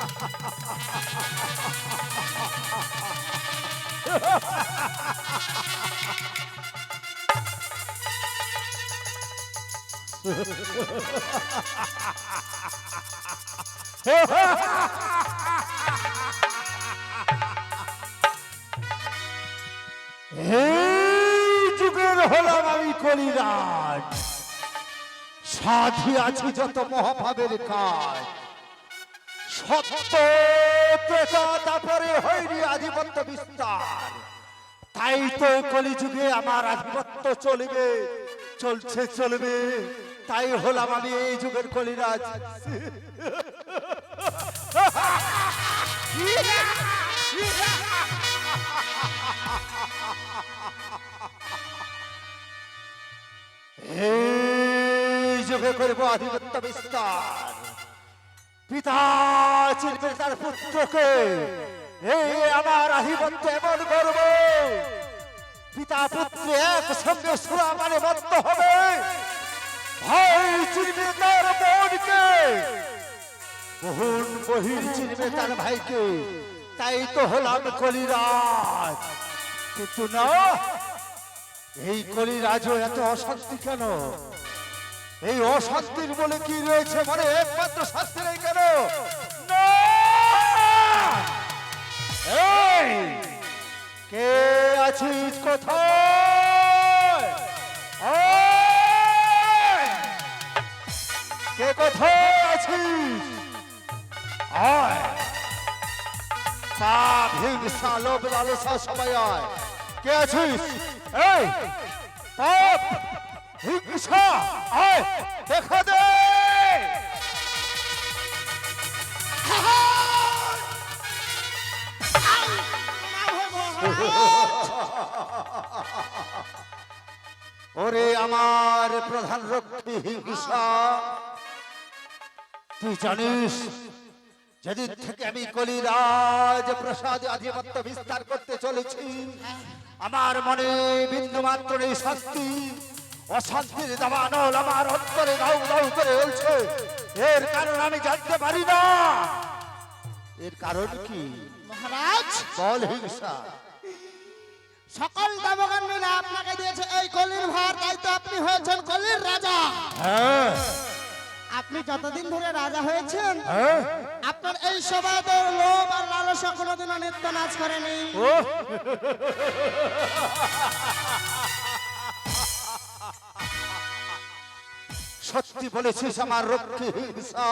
এই যুগের হলাম আমি সাধি আছি যত মহাভাবের কাজ। আধিপত্য বিস্তার। তাই তো কলিযুগে আমার আধিপত্য চলবে, চলছে, চলবে। তাই হলাম আমি এই যুগের কলিরাজ। এই যুগে করব আধিপত্য বিস্তার। পিতা চিনবে তার পুত্রকে। এই আমার আধিপত্য এমন করব। পিতা পুত্র এক সঙ্গে সুরা মানে মত্ত হবে। ভাই চিনবে তার বোনকে। বোন বহির চিনবে তার ভাইকে। তাই তো হলাম কলিরাজ। কিন্তু না, এই কলিরাজও এত অশান্তি কেন? এই অশান্তির বলে কি রয়েছে? মানে একমাত্র শাস্তি নেই কেন? কে আছিস কোথায়? কে কোথায় আছিস? আয়! সবাই কে আছিস? এই! হিংসা আয়, দেখা দে। ওরে আমার প্রধান রক্ষী হিংসা তুই জানিস, যেদিন থেকে আমি কলিরাজ প্রসাদ আধিপত্য বিস্তার করতে চলেছি, আমার মনে বিন্দু মাত্র নেই শাস্তি। অশান্তির দাবানল আমার অন্তরে গাউ গাউ করে উঠছে এর কারণ আমি জানতে পারি না। এর কারণ কি? মহারাজ? বল হিংসা। সকল দেবগণ মিলে আপনাকে দিয়েছে এই কলির ভার তাই তো আপনি হয়েছেন কলির রাজা। হ্যাঁ। আপনি যতদিন ধরে রাজা হয়েছেন হ্যাঁ। আপনার এই সবাইদের লোভ আর লালসা কোনোদিনও নৃত্য নাচ করেনি সত্যি বলেছিস আমার রক্ষী হিংসা।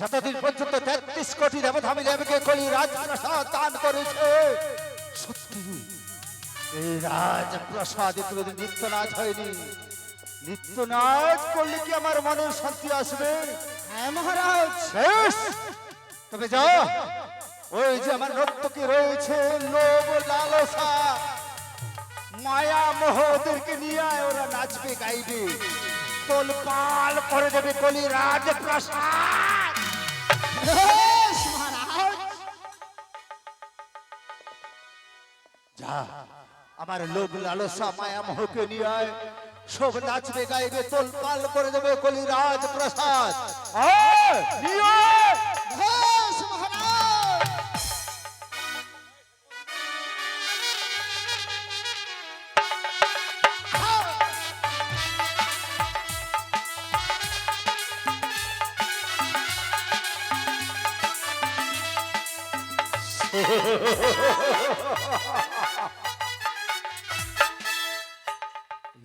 যতদিন পর্যন্ত তেত্রিশ কোটি দেবতা মিলে আমাকে কলি রাজপ্রসাদ দান করেছে সত্যি এই রাজপ্রসাদে কোনোদিন নিত্য নাচ হয়নি। নিত্য নাচ করলে কি আমার মনের শান্তি আসবে? হ্যাঁ মহারাজ। বেশ তবে যা ওই যে আমার নর্তকী রয়েছে লোভ লালসা। মায়া মোহ ওদেরকে নিয়ে আয় ওরা নাচবে গাইবে। তোল পাল করে দেবে কলি রাজপ্রসাদ যা আমার লোভ লালসা মায়া মোহকে নিয়ে আয় সব নাচবে গাইবে তোল পাল করে দেবে কলি রাজপ্রসাদ আয়, নিয়ে।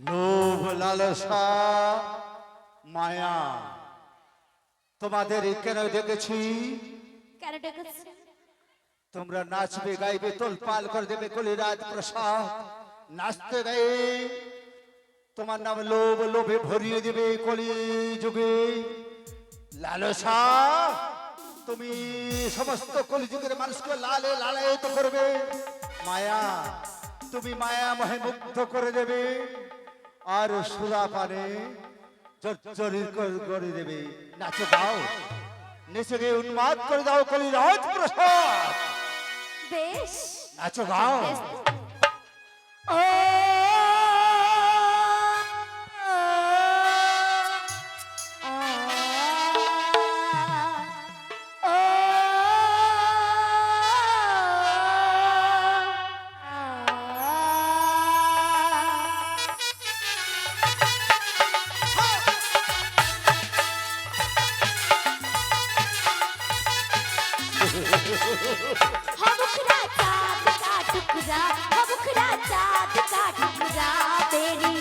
লোভ লালসা মায়া। তোমাদের কেন দেখেছি কেন ডেকেছে? তোমরা নাচবে গাইবে তোল পাল করে দেবে কলিরাজ প্রসাদ নাচতে গায়ে তোমার নাম লোভ লোভে ভরিয়ে দেবে কলি যুগে। লালসা তুমি সমস্ত কলিযুগের মানুষকে লালে লালায়িত করবে। মায়া তুমি মায়া মহে মুগ্ধ করে দেবে। আর সুরা পানে করে- দেবে। নাচো দাও নেচে গিয়ে উন্মাদ করে দাও কলি রাজ প্রসাদ। বেশ। নাচো গাও। मुखरा चाँद का टुकड़ा हो मुखरा चाँद का टुकड़ा तेरी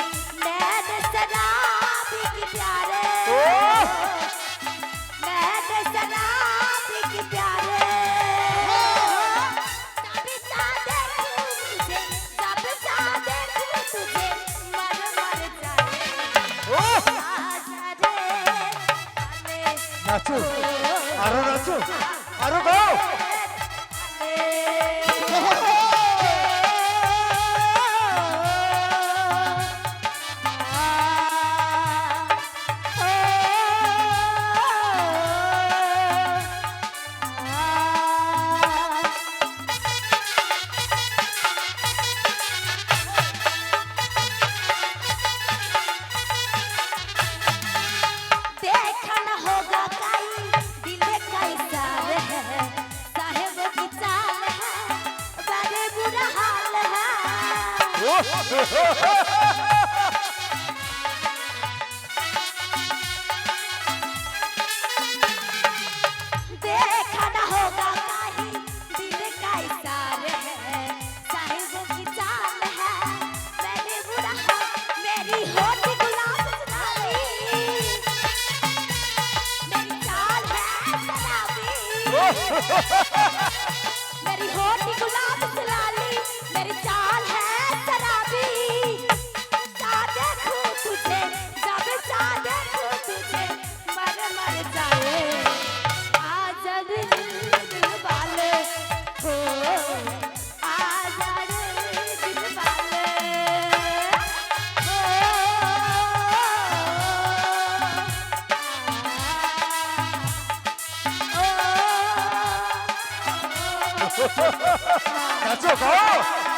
नैन शराबी की प्यारे नैन शराबी की प्यारे जब सा देखूँ तुझे जब सा Arugou! নাচো গাও देखा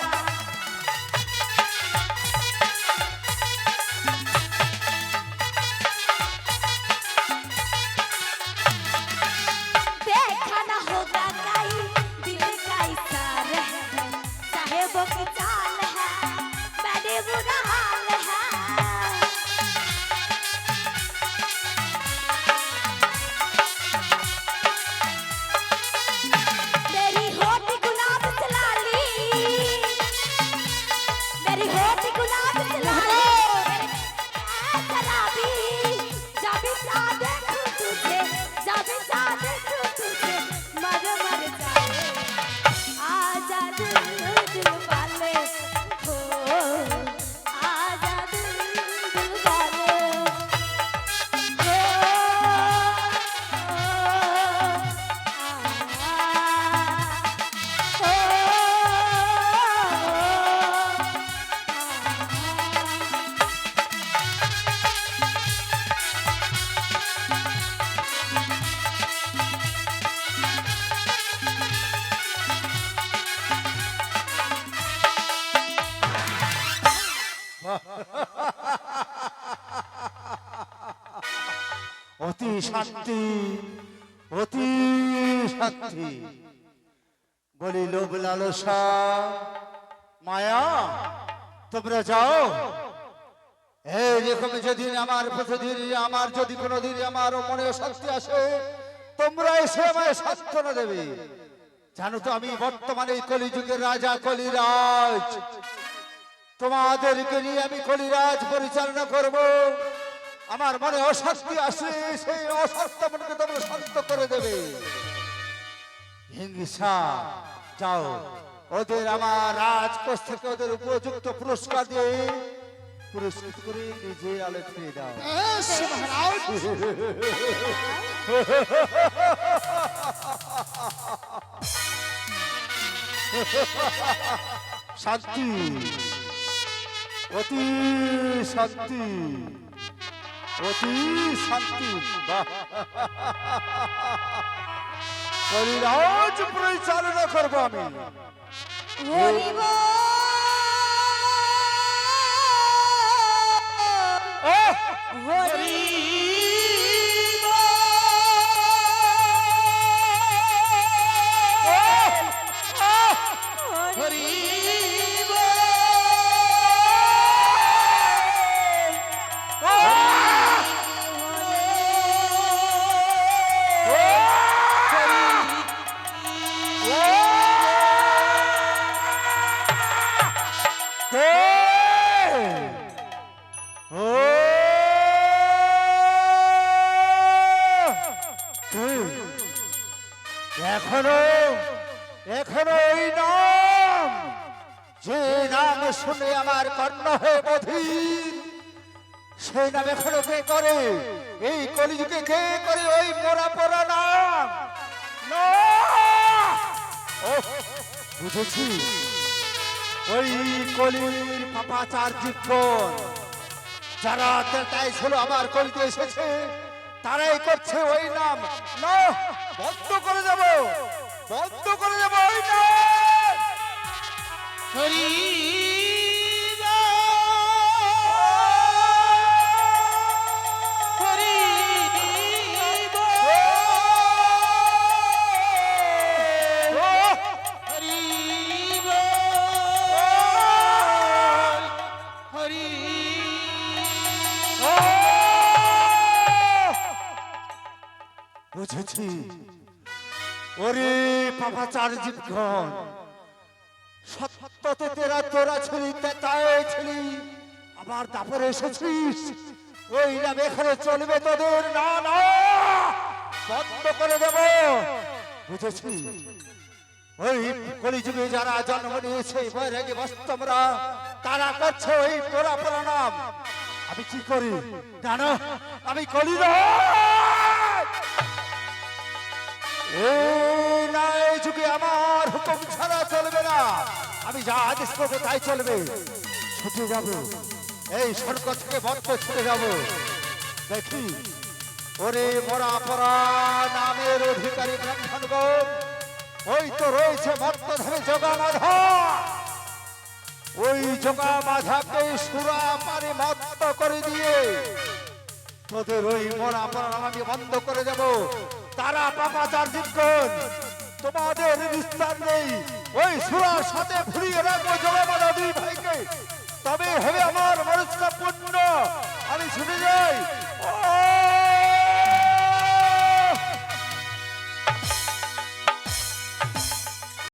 শান্তি, অতি শান্তি। বলি, লোভ লালসা, মায়া, তোমরা যাও। এইরকম যদি আমার প্রতিদিন আমার যদি কোনোদিন আমার মনে শক্তি আসে তোমরা এসে আমায় সান্ত্বনা দেবে। জানো তো, আমি বর্তমানে কলিযুগের রাজা, কলিরাজ। তোমাদেরকে নিয়ে আমি কলিরাজ পরিচালনা করব। আমার মনে অশান্তি আসে, সেই অশান্ত মনকে তোমরা শান্ত করে দেবে। হিংসা, যাও। ওদের আমার রাজকোষ থেকে ওদের উপযুক্ত পুরস্কার দিয়ে পুরস্কৃত করে নিজে আলো ফিরে দাও। শান্তি, অতি শান্তি। অতি শান্তি। হরিরাজ পরিচালনা করব আমি। হরি এখনও এখনও ওই নাম। যে নাম শুনে আমার কর্ণ হয়ে বধির, সেই নাম এখনও কে করে? এই কলিযুগে কে করে ওই মোরা পড়া নাম? বুঝেছি। ওই কলির পাপাচার জীবন যারা তাই ছিল আমার কলিতে এসেছে তারাই করছে ওই নাম। না বন্ধ করে দেব। বন্ধ করে দেব ওই নাম। পাপাচার জীবগণ সত্যতে তেরা তোরা ছিলি ছিলি, আবার তারপরে এসেছিস। ওই নাম এখানে চলবে তোদের না না বন্ধ করে দেব। বুঝেছি ওই কলিযুগে যারা জন্ম নিয়েছে বৈরাগী বস্তমরা, তারা করছে ওই পোড়া নাম। আমি কি করি? জানো আমি কলি না যুগে আমার হুকুম ছাড়া চলবে না। আমি যা আদেশ করব তাই চলবে। ছুটে যাব। এই সড়ক থেকে বদ্ধ ছুটে যাব। দেখি, ওরে মরা পরা নামের অধিকারী ব্রাহ্মণগণ ওই তো রয়েছে মত্তধারে জগা মাধা ওই জগা মাধাকে সুরা পারে মত্ত করে দিয়ে তোদের ওই মরা প্রাণ আমি বন্ধ করে দেব। তারা পাপাচার জিতগণ তোমাদের বিস্তার নেই। ওই সুরার সাথে ফুরিয়ে রাখব জলমালা দুই ভাইকে। তবে হবে আমার মানুষটা পূর্ণ আমি শুনে যাই।